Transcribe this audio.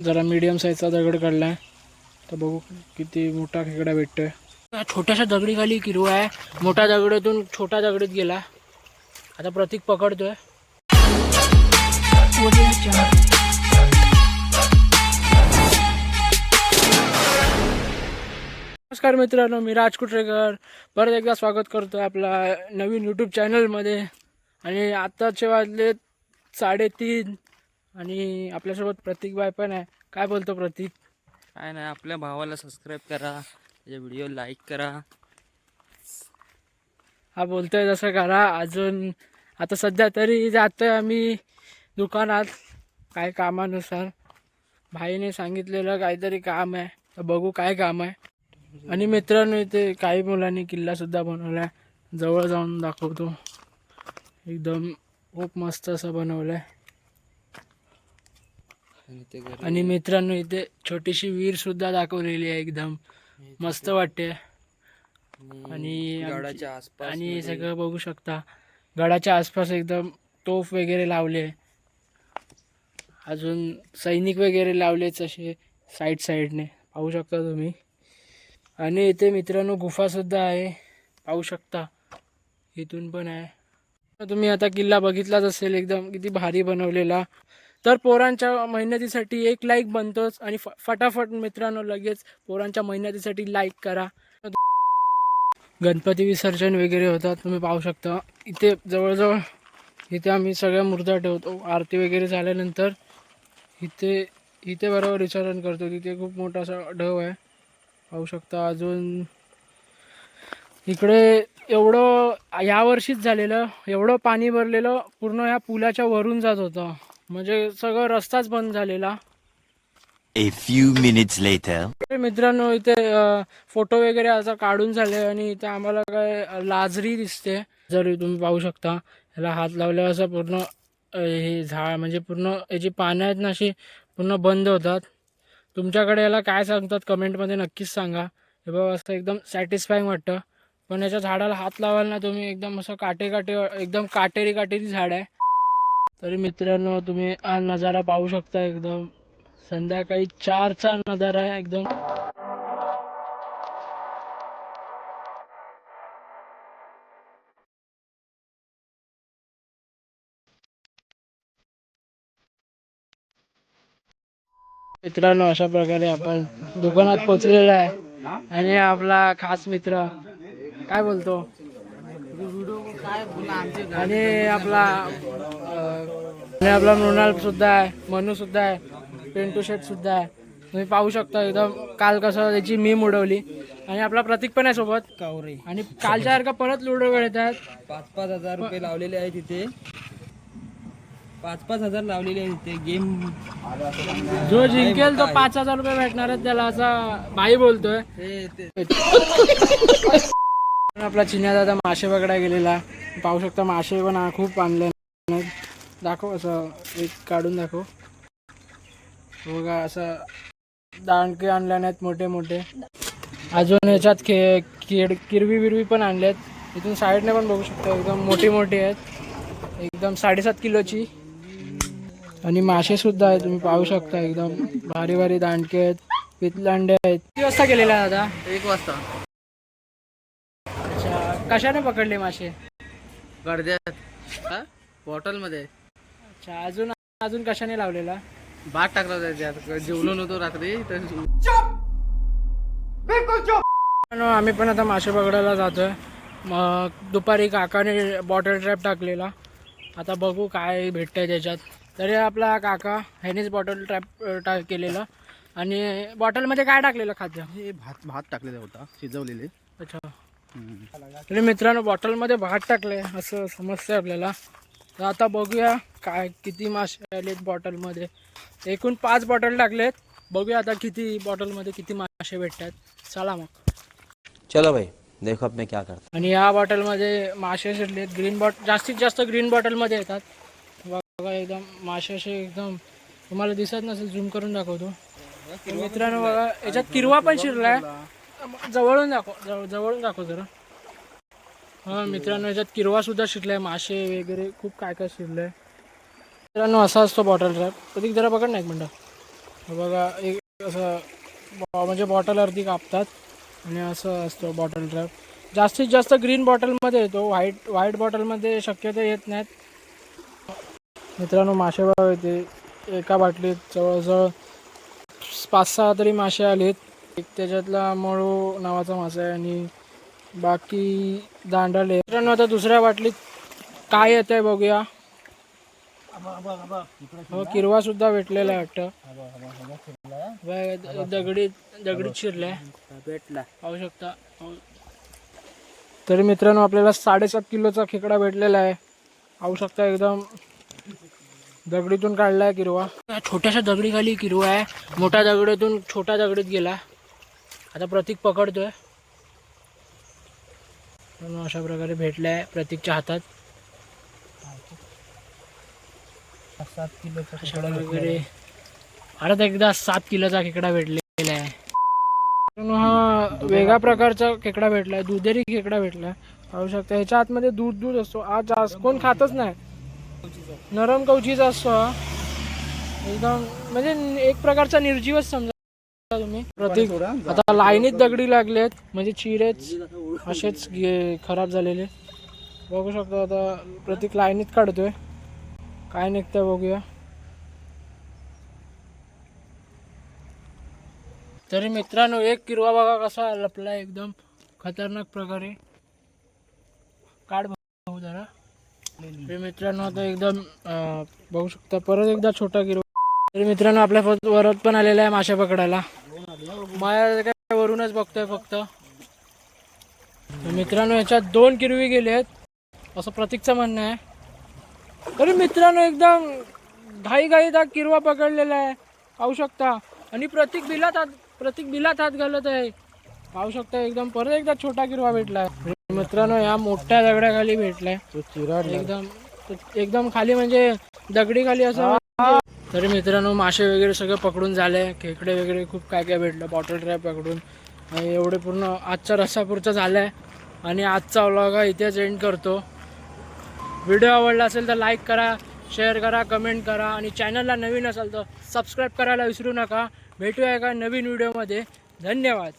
जरा मीडियम साईजचा दगड काढला आहे तर बघू किती मोठा खेकडा भेटतोय. छोट्याशा दगडी खाली किरवा आहे. मोठ्या दगडातून छोटा दगडीत गेला. आता प्रतीक पकडतोय. नमस्कार मित्रांनो मी राज कुटरेकर परत एकदा स्वागत करतो आपला नवीन यूट्यूब चॅनलमध्ये आणि आत्ताचे वाजले साडेतीन. आणि आपल्यासोबत प्रतीक बाय पण आहे. काय बोलतो प्रतीक? काय नाही आपल्या भावाला सबस्क्राईब करा त्याचे व्हिडिओ लाईक करा. हा बोलतोय जसं करा. अजून आता सध्या तरी जातोय आम्ही दुकानात काय कामानुसार. भाईने सांगितलेलं काहीतरी काम आहे. तर बघू काय काम आहे. आणि मित्रांनो इथे काही मुलांनी किल्ला सुद्धा बनवलाय. जवळ जाऊन दाखवतो. एकदम खूप मस्त असं ते घरी आणि मित्रांनो इथे छोटीशी विहीर सुद्धा दाखवलेली आहे एकदम. मस्त वाटते आणि गडाच्या आसपास आणि सगळं बघू शकता. गडाच्या आसपास एकदम तोफ वगैरे लावले. अजून सैनिक वगैरे लावलेच असे साईड साईडने पाहू शकता तुम्ही. आणि इथे मित्रांनो गुफासुद्धा आहे. पाहू शकता. इथून पण आहे. तुम्ही आता किल्ला बघितलाच असेल एकदम किती भारी बनवलेला. तर पोरांच्या मेहनतीसाठी एक लाईक बनतोच आणि फ फटाफट मित्रांनो लगेच पोरांच्या मेहनतीसाठी लाईक करा. गणपती विसर्जन वगैरे होतात तुम्ही पाहू शकता. इथे जवळजवळ इथे आम्ही सगळ्या मूर्त्या ठेवतो. आरती वगैरे झाल्यानंतर इथे इथे बरोबर विसर्जन करतो. तिथे खूप मोठा असा ढव आहे. पाहू शकता अजून. इकडे एवढं यावर्षीच झालेलं एवढं पाणी भरलेलं पूर्ण ह्या पुलाच्या वरून जात होतं. म्हणजे सगळं रस्ताच बंद झालेला. A few minutes later. तर मित्रांनो इथे फोटो वगैरे आता काढून झाले आणि इथे आम्हाला काय लाजरी दिसते. जर तुम्ही पाहू शकता ह्याला हात लावल्यावर असं पूर्ण हे झाड म्हणजे पूर्ण याची पानं आहेत ना अशी पूर्ण बंद होतात. तुमच्याकडे याला काय सांगतात कमेंटमध्ये नक्कीच सांगा. हे बघा असं एकदम सॅटिस्फाईंग वाटतं. पण याच्या झाडाला हात लावाल ना तुम्ही एकदम असं काटे काटे एकदम काटेरी काटेरी झाड आहे. तरी मित्रांनो तुम्ही हा नजारा पाहू शकता एकदम. संध्याकाळी चारचा नजारा आहे एकदम. मित्रांनो अशा प्रकारे आपण दुकानात पोचलेलो आहे. आणि आपला खास मित्र काय बोलतो? आणि आपला आणि आपला मृणाल सुद्धा आहे मनू सुद्धा आहे पेंटू शेट सुद्धा आहे. तुम्ही पाहू शकता एकदम काल कसं त्याची मीम उडवली. आणि आपला प्रतीक पण आहे सोबत. कावरे. आणि कालच्या सारखा परत लुडो खेळत आहेत पाच पाच हजार रुपये लावलेले आहेत तिथे पाच पाच हजार लावलेले आहेत तिथे गेम जो जिंकेल तो पाच हजार रुपये भेटणार आहेत त्याला असा भाई बोलतोय. आपला चिन्या दादा मासे पकडायला गेलेला. पाहू शकता मासे पण खूप आणले. दाखव असं एक काढून दाखव. बघा असं दांडके आणले नाहीत मोठे मोठे. अजून याच्यात खे किड किरवी बिरवी पण आणल्यात इथून साईडने पण बघू शकता एकदम मोठी मोठी आहेत. एकदम साडेसात किलोची. आणि मासे सुद्धा आहेत तुम्ही पाहू शकता एकदम भारी भारी दांडके आहेत. पितलांडे आहेत. किती वाजता गेलेला दादा? एक वाजता. अच्छा कशाने पकडले मासे? गर्द्यात बॉटलमध्ये अच्छा अजून अजून कशाने लावलेला? भात टाकला होता त्याच्यात. जेवलो नव्हतो रात्री तर आम्ही पण आता मासे पकडायला जातोय. मग दुपारी काकाने बॉटल ट्रॅप टाकलेला. आता बघू काय भेटतंय त्याच्यात. तरी आपला काका ह्यानेच बॉटल ट्रॅप टाक केलेलं. आणि बॉटलमध्ये काय टाकलेलं खाद्य? हे भात भात टाकलेला होता शिजवलेले. अच्छा. तरी मित्रांनो बॉटलमध्ये भात टाकले असं समजतंय आपल्याला. तर आता बघूया काय किती मासे आलेत बॉटलमध्ये एकूण पाच बॉटल टाकलेत. बघूया आता किती बॉटलमध्ये किती मासे भेटतात. चला मग. चलो भाई देखो अब मैं क्या करता आणि या बॉटलमध्ये मासे शिरलेत. ग्रीन बॉट जास्तीत जास्त ग्रीन बॉटलमध्ये येतात. बघा एकदम मासे असे एकदम तुम्हाला दिसत नसेल झूम करून दाखवतो. तर मित्रांनो बघा याच्यात किरवा पण शिरलाय. जवळून दाखव जवळ- जवळून दाखव जरा. हा मित्रांनो याच्यात किरवा सुद्धा शिरलाय मासे वगैरे खूप काय काय शिरलंय. मित्रांनो असा असतो बॉटल ट्रॅप कधी जरा बघा ना एक मिनटं. बघा एक असं बॉ- म्हणजे बॉटल अर्धी कापतात आणि असं असतो बॉटल ट्रॅप जास्तीत जास्त ग्रीन बॉटलमध्ये येतो. व्हाईट व्हाईट बॉटलमध्ये शक्यतो येत नाहीत. मित्रांनो मासे बघा येते एका बाटलीत जवळजवळ पाच सहा तरी मासे आलेत. एक त्याच्यातला मळू नावाचा मासा आहे आणि बाकी दांडाले. मित्रांनो आता दुसऱ्या वाटलीत काय येत आहे बघूया. हो किरवा सुद्धा भेटलेला आहे वाटतं. दगडीत दगडी दगडीत शिरलाय भेटला पाहू शकता. तरी मित्रांनो आपल्याला साडेसात किलोचा खेकडा भेटलेला आहे. पाहू शकता एकदम दगडीतून काढलाय किरवा. छोट्याशा दगडी खाली किरवा आहे. मोठ्या दगडीतून छोट्या दगडीत गेला. आता प्रतीक पकडतोय. मित्रांनो, अशा प्रकारे भेटलाय प्रतीकच्या हातात. सात किलोचा अशा वगैरे परत एकदा सात किलोचा खेकडा भेटलेला आहे. हा वेगळ्या प्रकारचा खेकडा भेटलाय दुधेरी खेकडा भेटलाय पाहू शकता ह्याच्या आतमध्ये दूध दूध असतो. आज जास्त कोण खातच नाही. नरम कवचीचा असतो हा. एकदम म्हणजे एक प्रकारचा निर्जीवच समजा. तुम्ही? प्रतीक आता लाईनीत दगडी लागलेत म्हणजे चिरेच असेच खराब झालेले. बघू शकतो आता प्रतीक लाईनीत काढतोय. काय निघतंय बघूया. तरी मित्रांनो एक किरवा बघा कसा लपला एकदम खतरनाक प्रकारे. काढ भाऊ जरा. तरी मित्रांनो आता एकदम बघू शकता परत एकदा छोटा किरवा. तरी मित्रांनो आपल्या वरत पण आलेला आहे मासे पकडायला. माया काय वरूनच बघतोय फक्त. तर मित्रांनो याच्यात दोन किरवी गेले आहेत. असं प्रतीकचं म्हणणं आहे. तरी मित्रांनो एकदम घाई घाईत हा किरवा पकडलेला आहे. पाहू शकता. आणि प्रतीक बिलात हात प्रतीक बिलात हात घालत आहे. पाहू शकता एकदम परत एकदा छोटा किरवा भेटलाय. मित्रांनो या मोठ्या दगडाखाली भेटलाय. एकदम एकदम खाली म्हणजे दगडी खाली असं तरी मित्रांनो मासे वगैरे सगळं पकडून झाले. खेकडे वगैरे खूप काय काय भेटलं. बॉटल ट्रॅप पकडून. आणि एवढे पूर्ण आजचा रस्सापुरचा आहे आणि आजचा व्लॉग हा इथेच एंड करतो. व्हिडिओ आवडला असेल तर लाईक करा शेअर करा कमेंट करा. आणि चॅनलला नवीन असाल तर सबस्क्राईब करायला विसरू नका. भेटूया एका नवीन व्हिडिओमध्ये धन्यवाद.